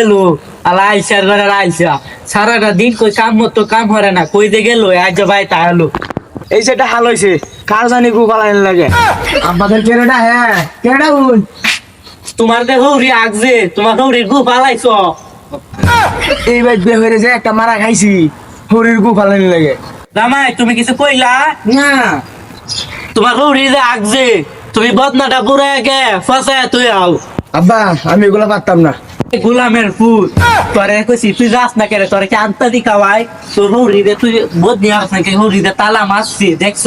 গেলো আলা আইসার ঘরে আইসা। সারাটা দিন কই কাম মতো কাম হরে না কই দে গেল আজ ভাই তা হলো। এই সেটা হাল হয়েছে কার জানি গু পালাইন লাগে। আমাদের কেরেডা হ্যাঁ কেরেডা উন তোমার দে হৌরি আগছে তোমার হৌরি গু পালাইছ। এই বাইক বে হয়ে যে একটা মারা খাইছি হরির গু পালাইন লাগে। জামাই তুমি কিছু কইলা? না। তোমার হৌরি যে আগছে তুমি বদনাটা বুড়ে গে ফসায় তুই আও। আব্বা আমি এগুলো পারতাম না। গোলামের ফুল তোরে কইছি, তুই যাস না কেরে, তোরে কি আনতা দি তোর তুই বদনি আস নাকি? হৌরি দে তালা দেখছ?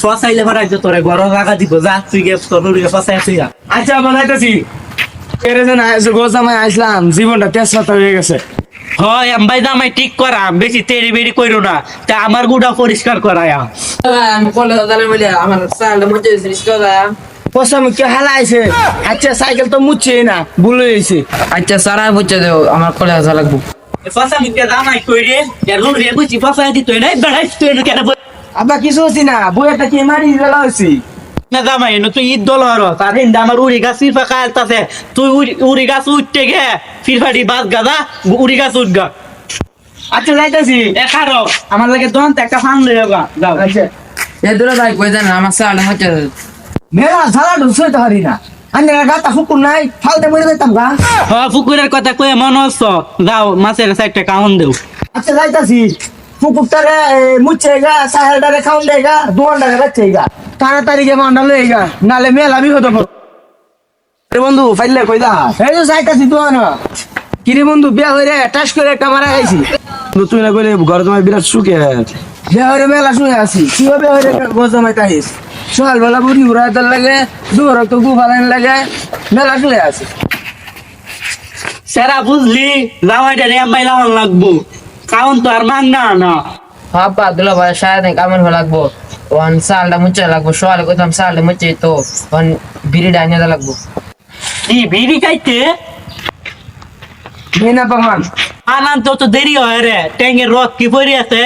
ফসাইলে ভরাই যে তোরে দিব, যা, তুই তোর ফসাই আচ্ছা বানাইতেছি। কেরে জীবনটা তেজপাতা হয়ে গেছে। হয় আম্বাই দামাই ঠিক করা বেশি তেড়ি বেড়ি কইরো না। তা আমার গুড়া পরিষ্কার করায়া। আমি কলেজ আমার মজা কে আচ্ছা সাইকেল তো মুচ্ছে না ভুলে গেছে আচ্ছা সারা বুঝছে দেও আমার আসা লাগবো। দামাই এর হৌরি বুঝি ফসাই দিত না বেড়াই তুই কেন আব্বা কিছু হচ্ছি না বইটা কি মারি গেলা হয়েছি না তুই ঈদ দল হর তার হিন্দা আমার উড়ি গাছ ফিরফা তুই উড়ি- গাছ উঠতে গে ফিরফাটি বাস গাদা উড়ি গাছ উঠগা আচ্ছা যাইতেছি। আমার লাগে দন্ত একটা ফান লয়ে গা যাও। আচ্ছা। এ দূরে ভাই কই দেন আমার মেলা ঝালা ঢুকছে তো হারি না। আন্নে গাতা হুকুম নাই ফালতে মরে যাইতাম গা। হ পুকুরের কথা কয়ে মন হচ্ছ যাও মাছের সাইডটা কাউন দেও। আচ্ছা যাইতাছি। পুকুরটারে মুচ্ছে গা সাহেলটারে খাউন দেয় গা দোয়ানটারে বাচ্চে গা। তাড়াতাড়ি গে মান্ডা লয়ে গা নালে মেলা বিপদ হব রে বন্ধু ফাইলে কই দা এই তো যাইতাছি দোয়ান কিরে বন্ধু বিয়া হইরে টাস করে একটা মারা খাইছি। তুই না কইলে ঘরে তোমার বিরাট সুখে। বিয়া হইরে মেলা শুয়ে আছি। কি হবে হইরে গোজামাই তাহিস সকাল বেলা বুড়ি হাতের লাগে দুয়ার তো গু ফালাইন লাগে মেলা শুয়ে আছি সেরা বুঝলি জামাইটা রে আম্বাই লাগান লাগবো। কাউন তো আর মান না। না হাব্বা দুলা ভাই সারাদিন কামের হয়ে লাগবো। ওয়ান সালটা মুচা লাগবো সকালে কইতাম সালটা মুচে তো ওয়ান বিড়ি ডাইনে লাগবো। কি বিড়ি খাইতে? মেনা পামান আনান তো তো দেরি হয় রে ট্যাঙ্গের রথ কি পড়ে আছে?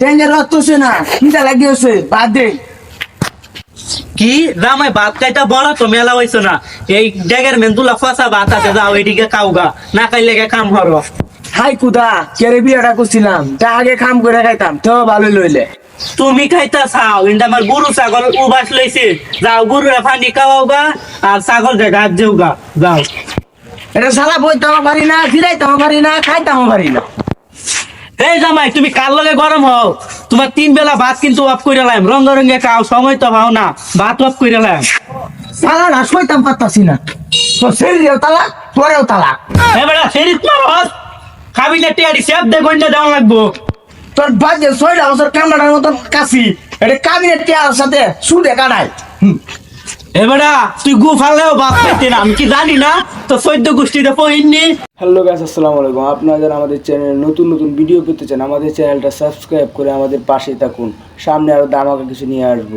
টেঙ্গের রক্ত না কিটা লাগিয়েছে বাদ দে। কি? জামাই ভাত খাইতে বড় তো মেলা হইছো না। এই ডেগের মেন্দুলা ফসা ভাত আছে যাও এদিকে খাওগা। না খাইলে কাম হর হাই কুদা কেরে বিয়াটা করছিলাম তা আগে খাম করে খাইতাম। তো ভালো লইলে। তুমি খাইতে চাও কিন্তু আমার গরু ছাগল উবাস লইছে যাও গরু ফানি খাওয়াও গা আর ছাগল রে ঘাট যেও গা যাও। এটা সালা বইতাম পারি না ফিরাইতাম পারি না খাইতাম পারি না। এই জামাই তুমি কার লগে গরম হও? তোমার তিন বেলা ভাত কিন্তু অফ করে লাম রঙ রঙে খাও সময় তো পাও না। ভাত অফ করে লাম সালা না শৈতাম পারতাছি না। তো শরীরেও তালাক তোরেও তালা। তালাক এবারে ফেরিত মারস খাবি না টিয়ারি সেব দে গন্ডা দেওয়া লাগবো। তোর বাজে ছয়টা বছর কামড়ানোর মতন কাশি। এটা কাবিনের টিয়ার সাথে সুদে কাটাই তুই গু আমি কি তো আলাইকুম। আপনারা যারা আমাদের চ্যানেলে নতুন নতুন ভিডিও চ্যানেলটা সাবস্ক্রাইব করে আমাদের পাশে থাকুন। সামনে আরও দামাকা কিছু নিয়ে আসব।